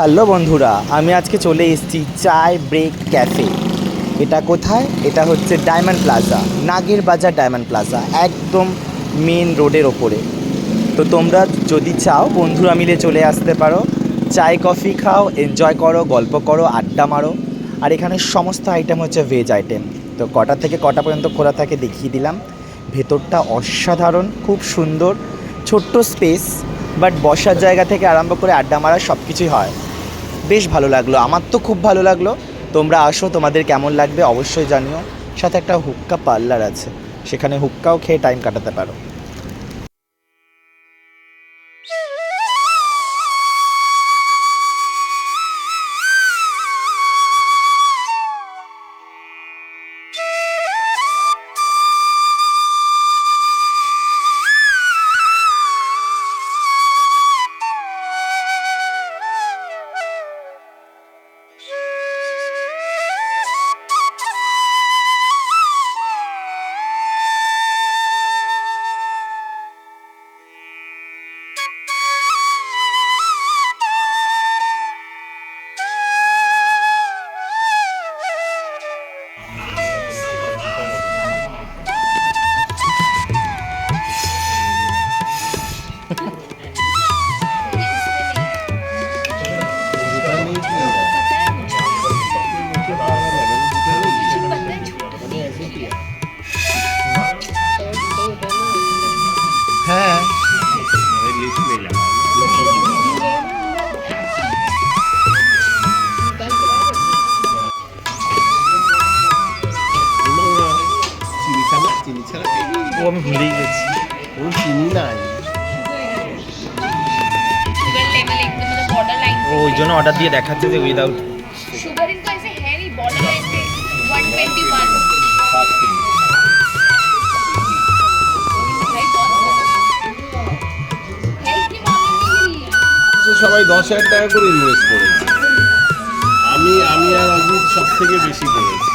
Hello বন্ধুরা, আমি আজকে চলে এসেছি চায় ব্রেক ক্যাফে। এটা কোথায়? এটা হচ্ছে ডায়মন্ড প্লাজা, নাগের বাজার ডায়মন্ড প্লাজা, একদম মেন রোডের ওপরে। তো তোমরা যদি চাও, বন্ধুরা মিলে চলে আসতে পারো। চায় কফি খাও, এনজয় করো, গল্প করো, আড্ডা মারো। আর এখানে সমস্ত আইটেম হচ্ছে ভেজ আইটেম তো কটা থেকে কটা পর্যন্ত খোলা থাকে দেখিয়ে দিলাম। ভেতরটা অসাধারণ, খুব সুন্দর, ছোট্ট স্পেস বাট বসার জায়গা থেকে আরম্ভ করে আড্ডা মারা সব কিছুই হয়। বেশ ভালো লাগল, আমার তো খুব ভালো লাগল। তোমরা আসো, তোমাদের কেমন লাগবে অবশ্যই জানিও। সাথে একটা হুক্কা পার্লার আছে, সেখানে হুক্কাও খেয়ে টাইম কাটাতে পারো। ওই জন্য অর্ডার দিয়ে দেখাচ্ছে যে উইদাউট সবাই দশ হাজার টাকা করে ইনভেস্ট করেছে। আমি আমি আর অজিত সব থেকে বেশি করেছি।